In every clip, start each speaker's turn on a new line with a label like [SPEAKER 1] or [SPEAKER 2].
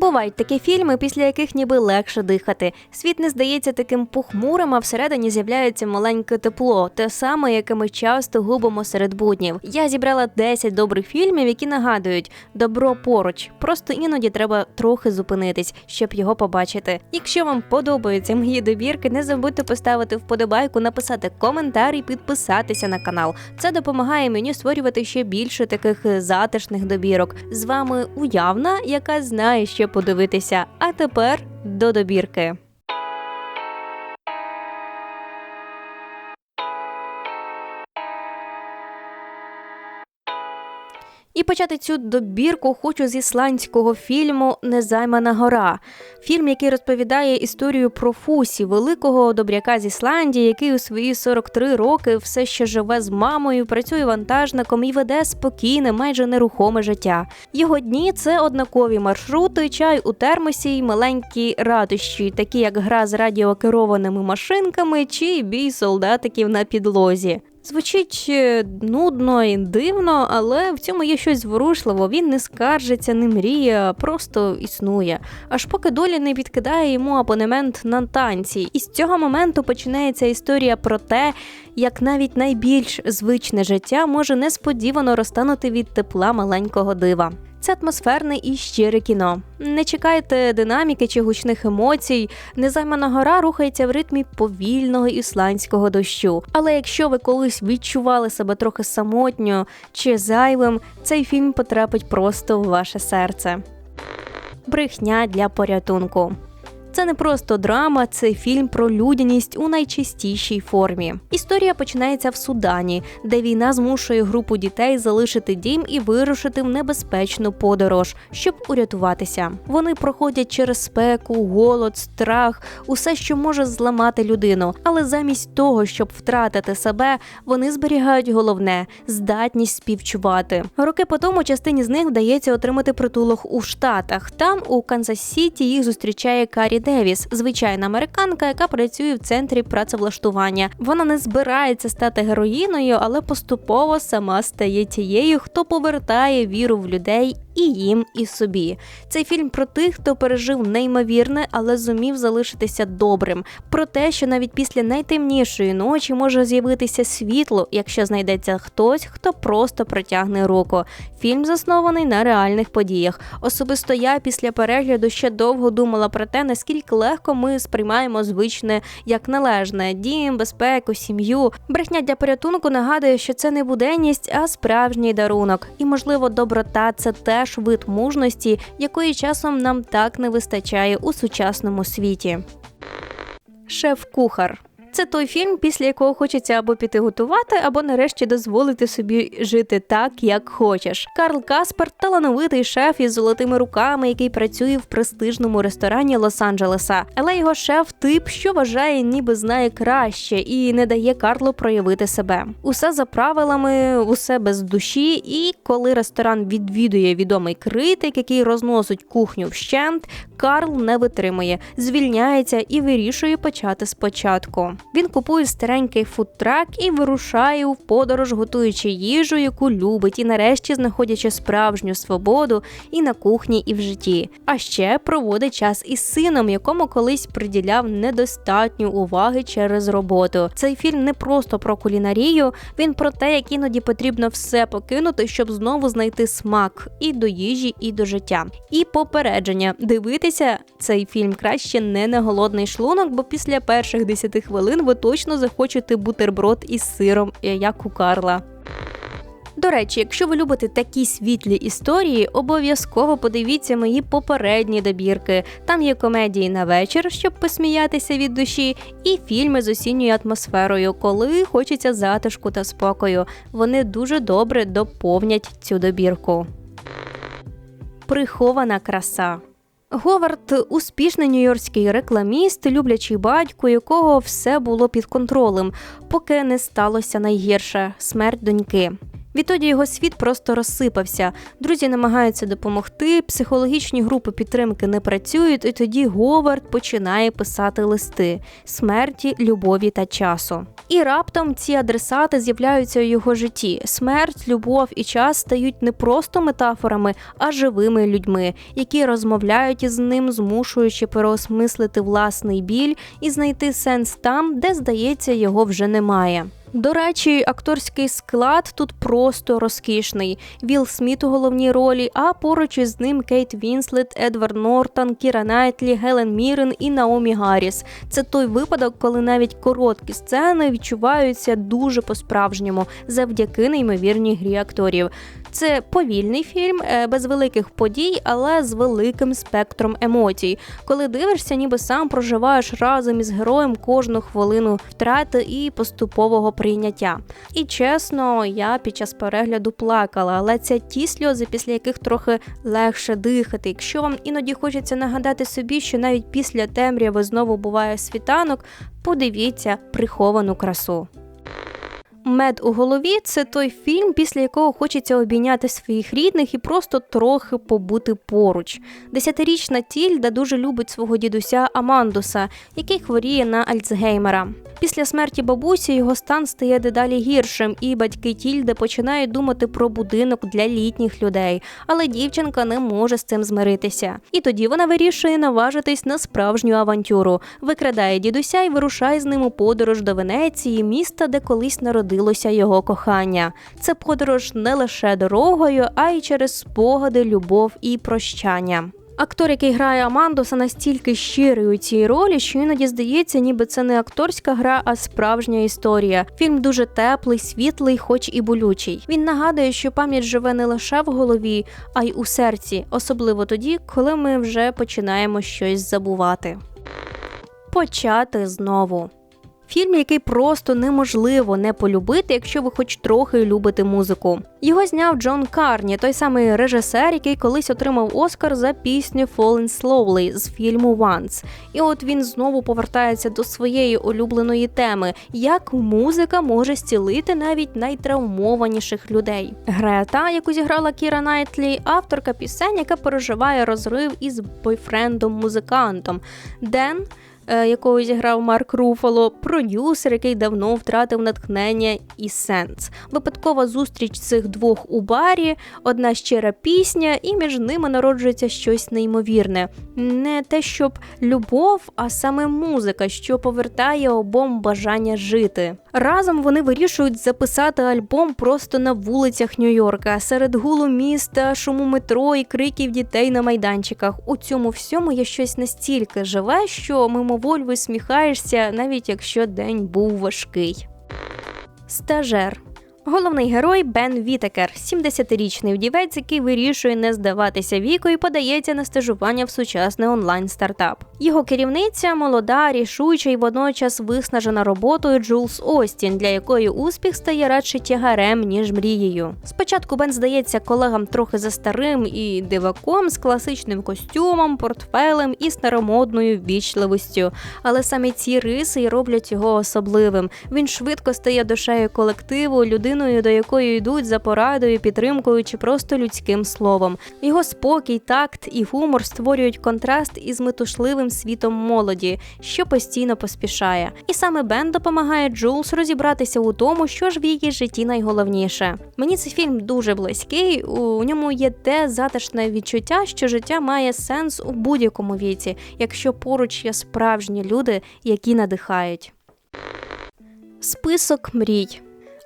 [SPEAKER 1] Бувають такі фільми, після яких ніби легше дихати. Світ не здається таким похмурим, а всередині з'являється маленьке тепло, те саме, яке ми часто губимо серед буднів. Я зібрала 10 добрих фільмів, які нагадують добро поруч. Просто іноді треба трохи зупинитись, щоб його побачити. Якщо вам подобаються мої добірки, не забудьте поставити вподобайку, написати коментар і підписатися на канал. Це допомагає мені створювати ще більше таких затишних добірок. З вами уявна, яка знає, що подивитися. А тепер до добірки. І почати цю добірку хочу з ісландського фільму Незаймана гора. Фільм, який розповідає історію про Фусі, великого добряка з Ісландії, який у свої 43 роки все ще живе з мамою, працює вантажником і веде спокійне, майже нерухоме життя. Його дні це однакові маршрути, чай у термосі й маленькі радощі, такі як гра з радіокерованими машинками чи бій солдатиків на підлозі. Звучить е, нудно і дивно, але в цьому є щось зворушливо. Він не скаржиться, не мріє, просто існує. Аж поки доля не відкидає йому абонемент на танці. І з цього моменту починається історія про те, як навіть найбільш звичне життя може несподівано розтанути від тепла маленького дива. Це атмосферне і щире кіно. Не чекайте динаміки чи гучних емоцій. Незаймана гора рухається в ритмі повільного ісландського дощу. Але якщо ви колись відчували себе трохи самотньо чи зайвим, цей фільм потрапить просто в ваше серце. Брехня для порятунку. Це не просто драма, це фільм про людяність у найчистішій формі. Історія починається в Судані, де війна змушує групу дітей залишити дім і вирушити в небезпечну подорож, щоб урятуватися. Вони проходять через спеку, голод, страх, усе, що може зламати людину. Але замість того, щоб втратити себе, вони зберігають головне здатність співчувати. Роки по тому частині з них вдається отримати притулок у Штатах. Там, у Канзас-Сіті, їх зустрічає Карі Девіс, звичайна американка, яка працює в центрі працевлаштування. Вона не збирається стати героїною, але поступово сама стає тією, хто повертає віру в людей і їм, і собі. Цей фільм про тих, хто пережив неймовірне, але зумів залишитися добрим. Про те, що навіть після найтемнішої ночі може з'явитися світло, якщо знайдеться хтось, хто просто протягне руку. Фільм заснований на реальних подіях. Особисто я після перегляду ще довго думала про те, наскільки легко ми сприймаємо звичне як належне дім, безпеку, сім'ю. Брехня для порятунку нагадує, що це не буденність, а справжній дарунок. І, можливо, доброта це теж вид мужності, якої часом нам так не вистачає у сучасному світі. Шеф-кухар. Це той фільм, після якого хочеться або піти готувати, або нарешті дозволити собі жити так, як хочеш. Карл Каспер талановитий шеф із золотими руками, який працює в престижному ресторані Лос-Анджелеса. Але його шеф тип, що вважає, ніби знає краще і не дає Карлу проявити себе. Усе за правилами, усе без душі. І коли ресторан відвідує відомий критик, який розносить кухню вщент, Карл не витримує, звільняється і вирішує почати спочатку. Він купує старенький фудтрак і вирушає у подорож, готуючи їжу, яку любить, і нарешті знаходячи справжню свободу і на кухні, і в житті. А ще проводить час із сином, якому колись приділяв недостатньо уваги через роботу. Цей фільм не просто про кулінарію, він про те, як іноді потрібно все покинути, щоб знову знайти смак і до їжі, і до життя. І попередження дивитися цей фільм краще не на голодний шлунок, бо після перших 10 хвилин ви точно захочете бутерброд із сиром, як у Карла. До речі, якщо ви любите такі світлі історії, обов'язково подивіться мої попередні добірки. Там є комедії на вечір, щоб посміятися від душі, і фільми з осінньою атмосферою, коли хочеться затишку та спокою. Вони дуже добре доповнять цю добірку. Прихована краса. Говард успішний нью-йоркський рекламіст, люблячий батько, якого все було під контролем, поки не сталося найгірше смерть доньки. Відтоді його світ просто розсипався. Друзі намагаються допомогти, психологічні групи підтримки не працюють, і тоді Говард починає писати листи смерті, любові та часу. І раптом ці адресати з'являються у його житті. Смерть, любов і час стають не просто метафорами, а живими людьми, які розмовляють із ним, змушуючи переосмислити власний біль і знайти сенс там, де здається, його вже немає. До речі, акторський склад тут просто розкішний. Віл Сміт у головній ролі, а поруч із ним Кейт Вінслет, Едвард Нортон, Кіра Найтлі, Гелен Мірен і Наомі Гарріс. Це той випадок, коли навіть короткі сцени відчуваються дуже по-справжньому завдяки неймовірній грі акторів. Це повільний фільм е, без великих подій, але з великим спектром емоцій. Коли дивишся, ніби сам проживаєш разом із героєм кожну хвилину втрати і поступового прийняття. І чесно, я під час перегляду плакала, але це ті сльози, після яких трохи легше дихати. Якщо вам іноді хочеться нагадати собі, що навіть після темряви знову буває світанок, подивіться приховану красу. Мед у голові це той фільм, після якого хочеться обійняти своїх рідних і просто трохи побути поруч. Десятирічна Тільда дуже любить свого дідуся Амандуса, який хворіє на Альцгеймера. Після смерті бабусі його стан стає дедалі гіршим, і батьки Тільди починають думати про будинок для літніх людей, але дівчинка не може з цим змиритися. І тоді вона вирішує наважитись на справжню авантюру, викрадає дідуся і вирушає з ним у подорож до Венеції, міста, де колись народилося його кохання. Це подорож не лише дорогою, а й через спогади, любов і прощання. Актор, який грає Амандуса, настільки щирий у цій ролі, що іноді здається, ніби це не акторська гра, а справжня історія. Фільм дуже теплий, світлий, хоч і болючий. Він нагадує, що пам'ять живе не лише в голові, а й у серці, особливо тоді, коли ми вже починаємо щось забувати. Почати знову. Фільм, який просто неможливо не полюбити, якщо ви хоч трохи любите музику. Його зняв Джон Карні, той самий режисер, який колись отримав Оскар за пісню «Falling Slowly» з фільму «Once». І от він знову повертається до своєї улюбленої теми, як музика може зцілити навіть найтравмованіших людей. Грета, яку зіграла Кіра Найтлі, авторка пісень, яка переживає розрив із бойфрендом-музикантом. Ден – якого зіграв Марк Руфало, продюсер, який давно втратив натхнення і сенс. Випадкова зустріч цих двох у барі, одна щира пісня, і між ними народжується щось неймовірне. Не те, щоб любов, а саме музика, що повертає обом бажання жити. Разом вони вирішують записати альбом просто на вулицях Нью-Йорка, серед гулу міста, шуму метро і криків дітей на майданчиках. У цьому всьому є щось настільки живе, що мимоволь висміхаєшся, навіть якщо день був важкий. Стажер Головний герой Бен Вітекер, 70-річний вдівець, який вирішує не здаватися віку і подається на стажування в сучасний онлайн-стартап. Його керівниця молода, рішуча і водночас виснажена роботою Джулс Остін, для якої успіх стає радше тягарем, ніж мрією. Спочатку Бен здається колегам трохи за старим і диваком з класичним костюмом, портфелем і старомодною вічливостю. Але саме ці риси й роблять його особливим. Він швидко стає душею колективу, людиною, до якої йдуть за порадою, підтримкою чи просто людським словом. Його спокій, такт і гумор створюють контраст із метушливим світом молоді, що постійно поспішає. І саме Бен допомагає Джулс розібратися у тому, що ж в її житті найголовніше. Мені цей фільм дуже близький. У ньому є те затишне відчуття, що життя має сенс у будь-якому віці, якщо поруч є справжні люди, які надихають. Список мрій.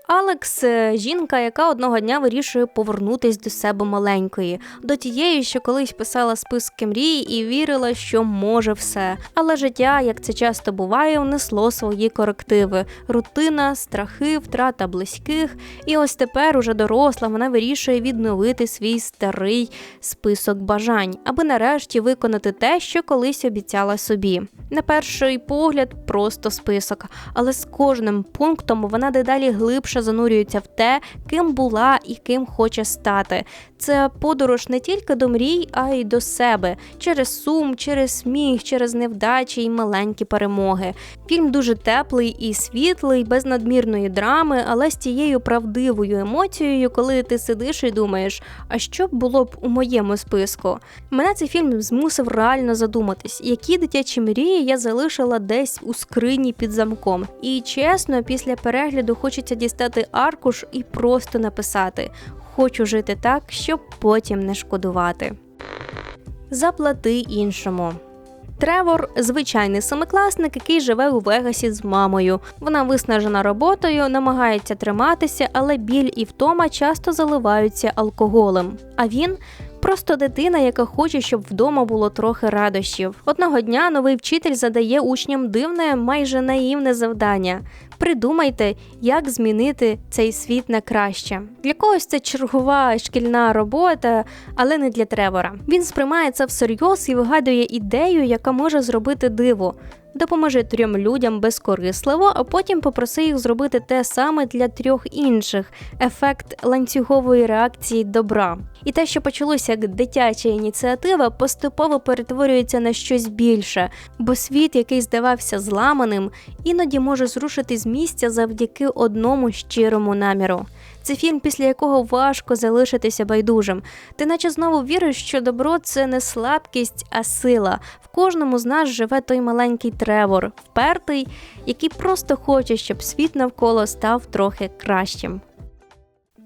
[SPEAKER 1] Алекс жінка, яка одного дня вирішує повернутись до себе маленької, до тієї, що колись писала списки мрій і вірила, що може все. Але життя, як це часто буває, внесло свої корективи: рутина, страхи, втрата близьких. І ось тепер, уже доросла, вона вирішує відновити свій старий список бажань, аби нарешті виконати те, що колись обіцяла собі. На перший погляд, просто список, але з кожним пунктом вона дедалі глибше занурюється в те, ким була і ким хоче стати. Це подорож не тільки до мрій, а й до себе через сум, через сміх, через невдачі і маленькі перемоги. Фільм дуже теплий і світлий, без надмірної драми, але з тією правдивою емоцією, коли ти сидиш і думаєш, а що б було б у моєму списку. Мене цей фільм змусив реально задуматись, які дитячі мрії я залишила десь у скрині під замком. І чесно, після перегляду хочеться дістати аркуш і просто написати: Хочу жити так, щоб потім не шкодувати. Заплати іншому. Тревор звичайний семикласник, який живе у Вегасі з мамою. Вона виснажена роботою, намагається триматися, але біль і втома часто заливаються алкоголем. А він просто дитина, яка хоче, щоб вдома було трохи радощів. Одного дня новий вчитель задає учням дивне, майже наївне завдання. Придумайте, як змінити цей світ на краще. Для когось це чергова шкільна робота, але не для Тревора. Він сприймає це всерйоз і вигадує ідею, яка може зробити диво. Допоможи трьом людям безкорисливо, а потім попроси їх зробити те саме для трьох інших ефект ланцюгової реакції добра. І те, що почалося як дитяча ініціатива, поступово перетворюється на щось більше, бо світ, який здавався зламаним, іноді може зрушити з місця завдяки одному щирому наміру. Це фільм, після якого важко залишитися байдужим. Ти наче знову віриш, що добро це не слабкість, а сила. В кожному з нас живе той маленький тревор, впертий, який просто хоче, щоб світ навколо став трохи кращим.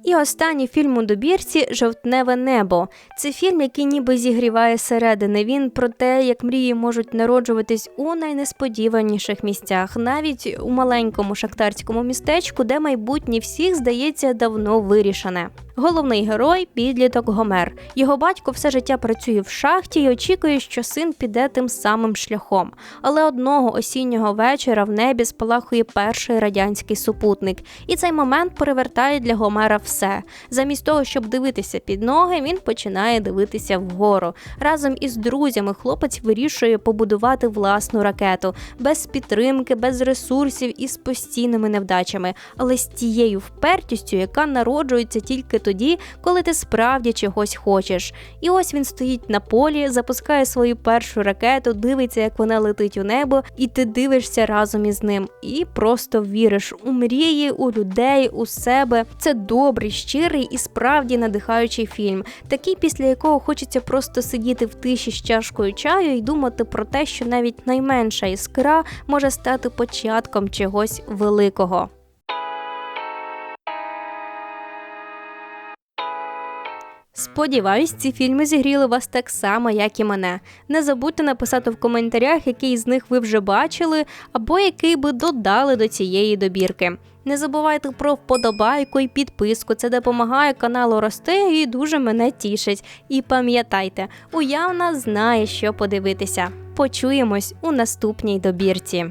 [SPEAKER 1] І останній фільм у добірці Жовтневе небо. Це фільм, який ніби зігріває середини. Він про те, як мрії можуть народжуватись у найнесподіваніших місцях, навіть у маленькому шахтарському містечку, де майбутнє всіх здається давно вирішене. Головний герой підліток Гомер. Його батько все життя працює в шахті і очікує, що син піде тим самим шляхом. Але одного осіннього вечора в небі спалахує перший радянський супутник, і цей момент перевертає для Гомера все. Замість того, щоб дивитися під ноги, він починає дивитися вгору. Разом із друзями хлопець вирішує побудувати власну ракету без підтримки, без ресурсів і з постійними невдачами, але з тією впертістю, яка народжується тільки тоді, коли ти справді чогось хочеш. І ось він стоїть на полі, запускає свою першу ракету, дивиться, як вона летить у небо, і ти дивишся разом із ним. І просто віриш у мрії, у людей, у себе. Це добрий, щирий і справді надихаючий фільм, такий, після якого хочеться просто сидіти в тиші з чашкою чаю і думати про те, що навіть найменша іскра може стати початком чогось великого. Сподіваюсь, ці фільми зігріли вас так само, як і мене. Не забудьте написати в коментарях, який з них ви вже бачили, або який би додали до цієї добірки. Не забувайте про вподобайку і підписку. Це допомагає каналу рости і дуже мене тішить. І пам'ятайте, уявна знає, що подивитися. Почуємось у наступній добірці.